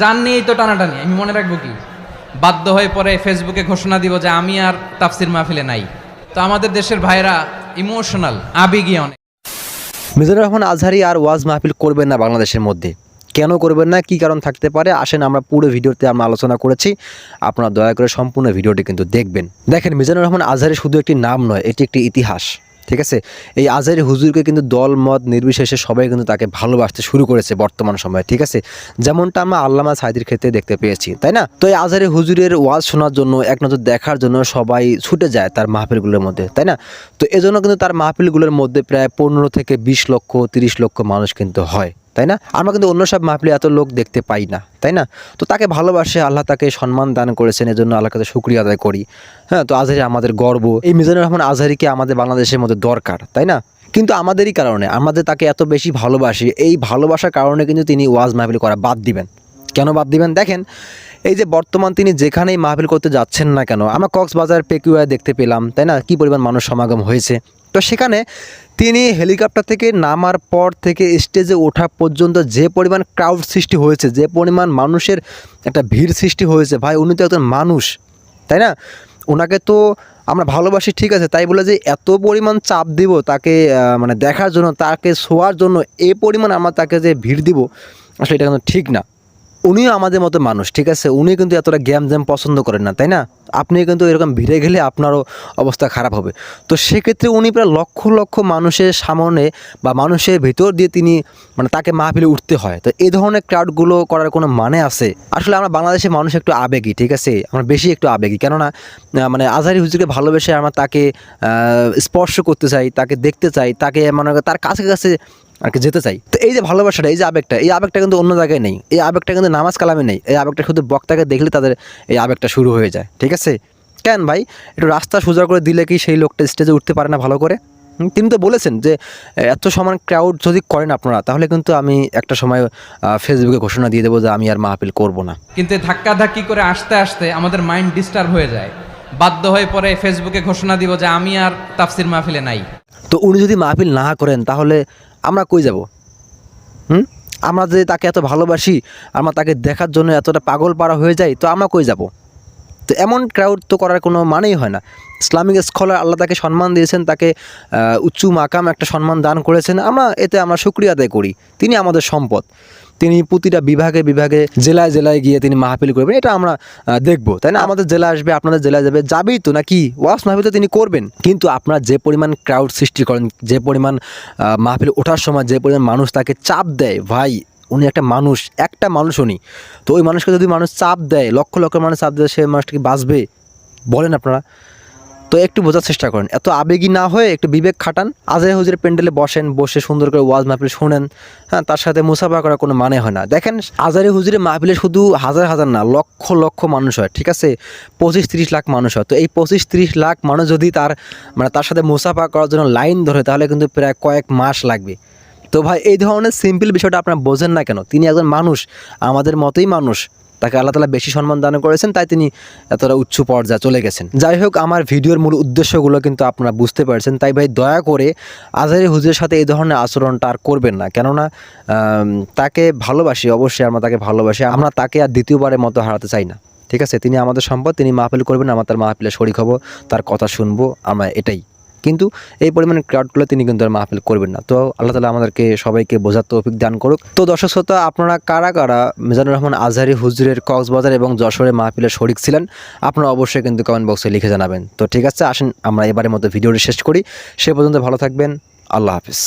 জান নিয়েই তো টানাটানি, আমি মনে রাখব কি? বাধ্য হয়ে পরে ফেসবুকে ঘোষণা দিব যে আমি আর তাফসির মাহফিলে নাই। তো আমাদের দেশের ভাইরা ইমোশনাল, আবেগী অনেক। মিজানুর রহমান আজহারি আর ওয়াজ মাহফিল করবেন না বাংলাদেশের মধ্যে। কেন করবেন না? কি কারণ থাকতে পারে? আসেন, আমরা পুরো ভিডিওতে আমরা আলোচনা করেছি। আপনারা দয়া করে সম্পূর্ণ ভিডিওটি কিন্তু দেখবেন। দেখেন, মিজানুর রহমান আজহারি শুধু একটি নাম নয়, এটি একটি ইতিহাস। ঠিক আছে? এই আজহারি হুজুরকে কিন্তু দল, মত নির্বিশেষে সবাই কিন্তু তাকে ভালোবাসতে শুরু করেছে বর্তমান সময়ে, ঠিক আছে? যেমনটা আমরা আল্লামা সাইদির ক্ষেত্রে দেখতে পেয়েছি, তাই না? তো এই আজহারি হুজুরের ওয়াজ শোনার জন্য, এক নজর দেখার জন্য সবাই ছুটে যায় তার মাহফিলগুলোর মধ্যে, তাই না? তো এজন্য কিন্তু তার মাহফিলগুলোর মধ্যে প্রায় পনেরো থেকে বিশ লক্ষ, তিরিশ লক্ষ মানুষ কিন্তু হয়। তাই না? আমরা কিন্তু অন্য সব মাহফিলে এত লোক দেখতে পাই না, তাই না? তো তাকে ভালোবাসে, আল্লাহ তাকে সম্মান দান করেছেন, এজন্য আল্লাহ কাছে শুক্রিয়া আদায় করি। হ্যাঁ তো আজহারি আমাদের গর্ব। এই মিজানুর রহমান আজহারিকে আমাদের বাংলাদেশের মধ্যে দরকার, তাই না? কিন্তু আমাদেরই কারণে, আমাদের তাকে এত বেশি ভালোবাসি, এই ভালোবাসার কারণে কিন্তু তিনি ওয়াজ মাহফিল করা বাদ দিবেন। কেন বাদ দিবেন? দেখেন, এই যে বর্তমান তিনি যেখানেই মাহফিল করতে যাচ্ছেন না কেন, আমরা কক্সবাজার, পেকুয়ায় দেখতে পেলাম, তাই না? কি পরিমাণ মানুষ সমাগম হয়েছে। তো সেখানে তিনি হেলিকপ্টার থেকে নামার পর থেকে স্টেজে ওঠা পর্যন্ত যে পরিমাণ ক্রাউড সৃষ্টি হয়েছে, যে পরিমাণ মানুষের একটা ভিড় সৃষ্টি হয়েছে, ভাই উনি তো একজন মানুষ, তাই না? ওনাকে তো আমরা ভালোবাসি, ঠিক আছে, তাই বলে যে এত পরিমাণ চাপ দিব তাকে মানে দেখার জন্য, তাকে শোয়ার জন্য এই পরিমাণ আমরা তাকে যে ভিড় দিব, আসলে এটা কিন্তু ঠিক না। উনিও আমাদের মতো মানুষ, ঠিক আছে? উনি কিন্তু এতটা গেম জ্যাম পছন্দ করেন না, তাই না? আপনি কিন্তু এরকম ভিড়ে গেলে আপনারও অবস্থা খারাপ হবে। তো সেক্ষেত্রে উনি প্রায় লক্ষ লক্ষ মানুষের সামনে বা মানুষের ভিতর দিয়ে তিনি মানে তাকে মাহফিলে উঠতে হয়। তো এই ধরনের ক্রাউডগুলো করার কোনো মানে আছে? আসলে আমরা বাংলাদেশের মানুষ একটু আবেগী, ঠিক আছে? আমরা বেশি একটু আবেগী। কেননা মানে আজহারি হুজুরকে ভালোবেসে আমরা তাকে স্পর্শ করতে চাই, তাকে দেখতে চাই, তাকে মানে তার কাছে কাছে আর কি যেতে চাই। তো এই যে ভালোবাসাটা এই যে আবেগটা এই আবেগটা কিন্তু অন্য জায়গায় নেই। এই আবেগটা কিন্তু নামাজ কালামে নেই। এই আবেগটা শুধু বক্তাকে দেখলে তাদের এই আবেগটা শুরু হয়ে যায়। ঠিক আছে? কেন ভাই? একটু রাস্তা সোজা করে দিলে কি সেই লোকটা স্টেজে উঠতে পারে না ভালো করে? তিনি তো বলেছেন যে এত সমান ক্রাউড যদি করেন আপনারা তাহলে কিন্তু আমি একটা সময় ফেসবুকে ঘোষণা দিয়ে দেবো যে আমি আর মাহফিল করব না। কিন্তু ধাক্কা ধাক্কি করে আসতে আসতে আমাদের মাইন্ড ডিস্টার্ব হয়ে যায়। বাধ্য হয়ে পরে ফেসবুকে ঘোষণা দিব যে আমি আর তাফসির মাহফিলে নাই। তো উনি যদি মাহফিল না করেন তাহলে আমরা কই যাব? হুম? আমরা যদি তাকে এত ভালোবাসি, আমরা তাকে দেখার জন্য এতটা পাগল পাড়া হয়ে যাই, তো আমরা কই যাব? তো এমন ক্রাউড তো করার কোনো মানেই হয় না। ইসলামিক স্কলার আল্লাহ তাকে সম্মান দিয়েছেন, তাকে উচ্চ উঁচু মাকাম একটা সম্মান দান করেছেন। আমরা এতে আমরা শুক্রিয়া আদায় করি। তিনি আমাদের সম্পদ। তিনি প্রতিটা বিভাগে বিভাগে, জেলায় জেলায় গিয়ে তিনি মাহফিল করবেন। এটা আমরা দেখব। তাই না? আমাদের জেলা আসবে, আপনাদের জেলায় যাবে। যাবেই তো, নাকি? ওয়াস মাহফিল তো তিনি করবেন। কিন্তু আপনারা যে পরিমাণ ক্রাউড সৃষ্টি করেন, যে পরিমাণ মাহফিল ওঠার সময় যে পরিমাণ মানুষ তাকে চাপ দেয়, ভাই, উনি একটা মানুষ একটা মানুষ উনি তো ওই মানুষকে যদি মানুষ চাপ দেয়, লক্ষ লক্ষ মানুষ চাপ দেয়, সে মানুষটা কি বাঁচবে? বলেন আপনারা। তো একটু বোঝার চেষ্টা করেন। এত আবেগী না হয়ে একটু বিবেক খাটান আজহারি হুজুরের প্যান্ডেলে বসেন, বসে সুন্দর করে ওয়াজ মাহফিল শোনেন হ্যাঁ তার সাথে মুসাফা করার কোনো মানে হয় না। দেখেন আজহারি হুজুরের মাহফিলে শুধু হাজার হাজার না, লক্ষ লক্ষ মানুষ হয়, ঠিক আছে? পঁচিশ তিরিশ লাখ মানুষ হয়। তো এই পঁচিশ তিরিশ লাখ মানুষ যদি তার মানে তার সাথে মুসাফা করার জন্য লাইন ধরে, তাহলে কিন্তু প্রায় কয়েক মাস লাগবে। তো ভাই, এই ধরনের সিম্পল বিষয়টা আপনারা বোঝেন না কেন? তিনি একজন মানুষ, আমাদের মতোই মানুষ। তাকে আল্লাহ তালা বেশি সম্মান দান করেছেন, তাই তিনি এতটা উচ্চ পর্যায়ে চলে গেছেন। যাই হোক, আমার ভিডিওর মূল উদ্দেশ্যগুলো কিন্তু আপনারা বুঝতে পারছেন। তাই ভাই, দয়া করে আজহারি হুজুরের সাথে এই ধরনের আচরণটা আর করবেন না। কেননা তাকে ভালোবাসি, অবশ্যই আমরা তাকে ভালোবাসি। আমরা তাকে আর দ্বিতীয়বারের মতো হারাতে চাই না। ঠিক আছে? তিনি আমাদের সম্পদ, তিনি মাহফিল করবেন, আমরা তার মাহফিলে শরিক হব তার কথা শুনব, আমরা এটাই। কিন্তু এই পরিমাণে ক্রাউডগুলো তিনি কিন্তু আর মাহফিল করবেন না। তো আল্লাহ তালা আমাদেরকে সবাইকে বোঝার তৌফিক দান করুক। তো দর্শক শ্রোতা, আপনারা কারা কারা মিজানুর রহমান আজহারি হুজুরের কক্সবাজার এবং যশোরে মাহফিলের শরিক ছিলেন, আপনারা অবশ্যই কিন্তু কমেন্ট বক্সে লিখে জানাবেন। তো ঠিক আছে, আসেন, আমরা এবারের মতো ভিডিওটি শেষ করি। সে পর্যন্ত ভালো থাকবেন। আল্লাহ হাফিজ।